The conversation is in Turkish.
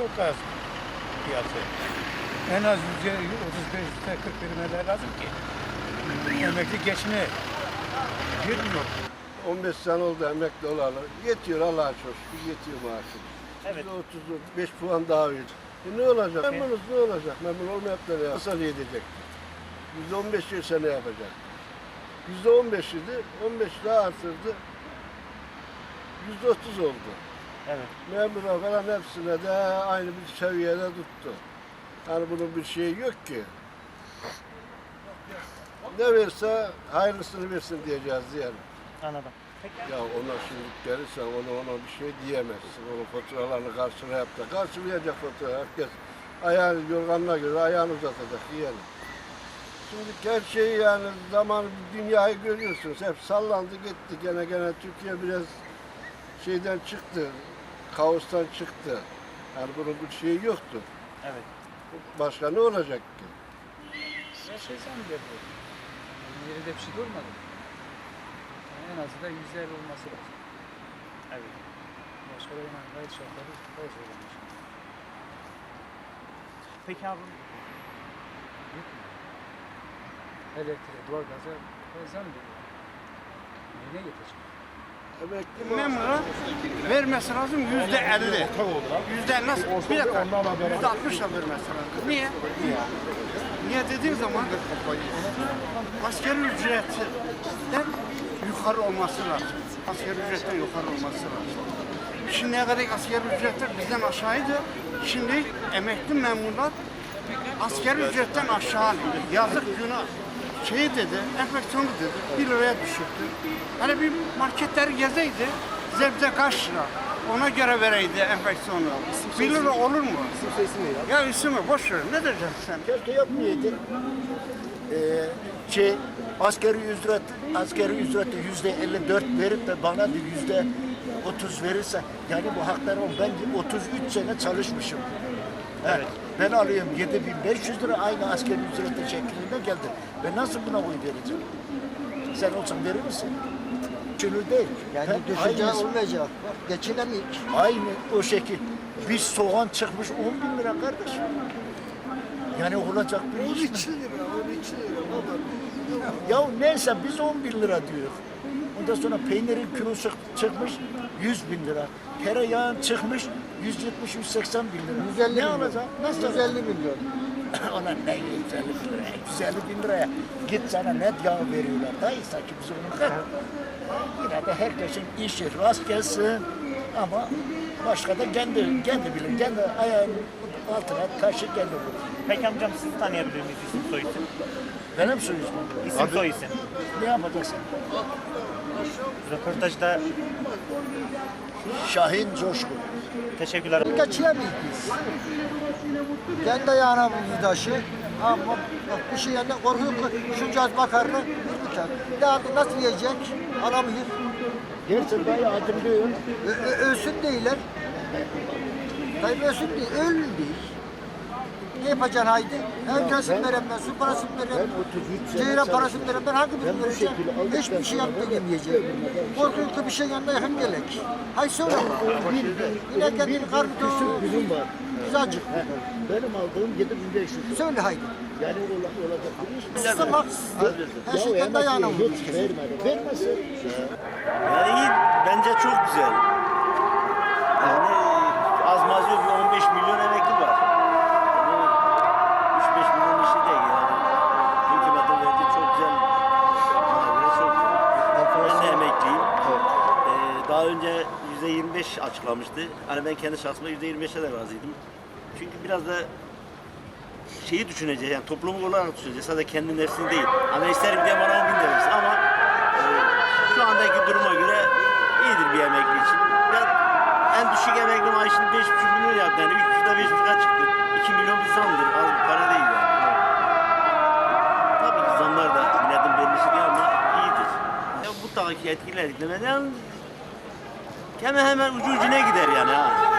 çok az piyasa. En az 100, 35, 40 vermeler lazım ki. Emekli geçine girmiyor. 15 sene oldu emekli olalı. Yetiyor Allah'a çok şükür yetiyor maaşım. Evet. %35 puan daha iyi. E ne olacak? Memnunuz ne olacak? Memnun olmayıp da ne Nasıl edecek? %15 bir sene yapacak. %15 idi. 15 daha artırdı. %30 oldu. Evet. Memura falan hepsine de aynı bir seviyede tuttu. Yani bunun bir şeyi yok ki. Ne verse hayırlısını versin diyeceğiz diyelim. Anladım. Ya ona şimdi gelirsen ona ona bir şey diyemezsin. Onun faturalarını karşılayıp da karşılayacak fatura. Herkes ayağını yorganına göre ayağını uzatacak diyelim. Şimdi her şeyi yani zaman dünyayı görüyorsunuz. Hep sallandı gitti. Gene gene Türkiye biraz şeyden çıktı. Kaostan çıktı. Yani bunun bir şeyi yoktu. Evet. Başka ne olacak ki? Her şey geldi. Yani yerinde bir şey görmedim. Yani en azından yüzde elli olması lazım. Evet. Başka da yine gayet şartları gayet zorlanmış. Peki abi Elektriğe, doğalgaza zam geliyor. Neyine yetecek? Memura vermesi lazım yüzde elli. Yüzde nasıl? Bir dakika. Yüzde altmış da vermesi lazım. Niye? Niye dediğim zaman askeri ücretten yukarı olması lazım. Askeri ücretten yukarı olması lazım. Şimdiye kadar askeri ücretler bizden aşağıydı. Şimdi emekli memurlar askeri ücretten aşağı. Yazık günah. Şey dedi, enflasyonu dedi, bir liraya düşürdü. Hani bir marketleri gezeydi, zebze kaç lira? Ona göre vereydi enflasyonu. Bir lira olur mu? Ya ismi boş ver, ne diyeceksin sen? Keşke yapmayaydı. Ee, şey, askeri ücret, askeri ücreti yüzde 54 verip de bana bir yüzde 30 verirse, yani bu haklarım ben 33 sene çalışmışım. Evet. Ben alıyorum 7500 lira aynı askeri ücretin şeklinde geldi. Ben nasıl buna oy vereceğim? Sen olsan verir misin? Şunu değil. Yani Ben düşünce aynısı- olmayacak. Bak geçinemeyik. Aynı o şekil. Bir soğan çıkmış 10 bin lira kardeş. Yani olacak bir iş mi? 12 lira, 12 lira. Ya neyse biz 10 bin lira diyor. Ondan sonra peynirin kilosu çıkmış 100 bin lira. Tereyağın çıkmış 170-180 bin lira. 150 ne olacak? Nasıl 150 milyon. Ona ne 150 bin liraya? 150 bin liraya git sana net yağ veriyorlar. Dayı sanki biz onu kır. Yine de herkesin işi rast gelsin. Ama başka da kendi, kendi bilir. Kendi ayağının altına kendi bulur. Peki amcam sizi tanıyabilir miyiz isim soy isim? Benim su ismim. İsim soy isim. Ne yapacaksın? Röportajda Şahin Coşkun. teşekkürler. Geçinemeyiz biz. Kendi ayağına vurdu taşı. Ama bak bir şey yanında korkuyor ki şunca az makarna bir bıçak. Daha da nasıl yiyecek? Alamıyor. Dayı adım diyor. Ö- ö- ölsün değiller. Tabii ölsün değil, ölün değil. Ne yapacaksın haydi? Hem parasını verem ben, su parasını verem. Ben 33 sene Ceyran parasını verem. Ben hangi birini vereceğim? Hiçbir şey sonra yapma ben yemeyeceğim. Korkuyor ki bir şey yanında yakın gelek. Hay söyle. Yine kendini karnı küsür doyur. günüm var. Biz acık. Benim aldığım 7500. Söyle haydi. Yani ola- olacak bir iş mi? Sistem haksızdı. Her şey emekliye vurdu. hiç vermedi. Vermesin. Yani iyi, bence çok güzel. Yani daha önce %25 açıklamıştı. Hani ben kendi şahsıma %25'e de razıydım. Çünkü biraz da şeyi düşüneceğiz yani toplumu olarak düşüneceğiz. Sadece kendi nefsini değil. Ama isterim diye bana 10 bin de ama e, şu andaki duruma göre iyidir bir emekli için. Ben en düşük emekli maaşını 5,5 milyon yaptı. Yani 3,5'da 5,5'a çıktı. 2 milyon bir zamdır. Az bir para değil yani. Tabii ki zamlar da milletin belirlisi değil ama iyidir. Ya bu tabii etkiler yani hemen hemen ucu ucuna gider yani ha.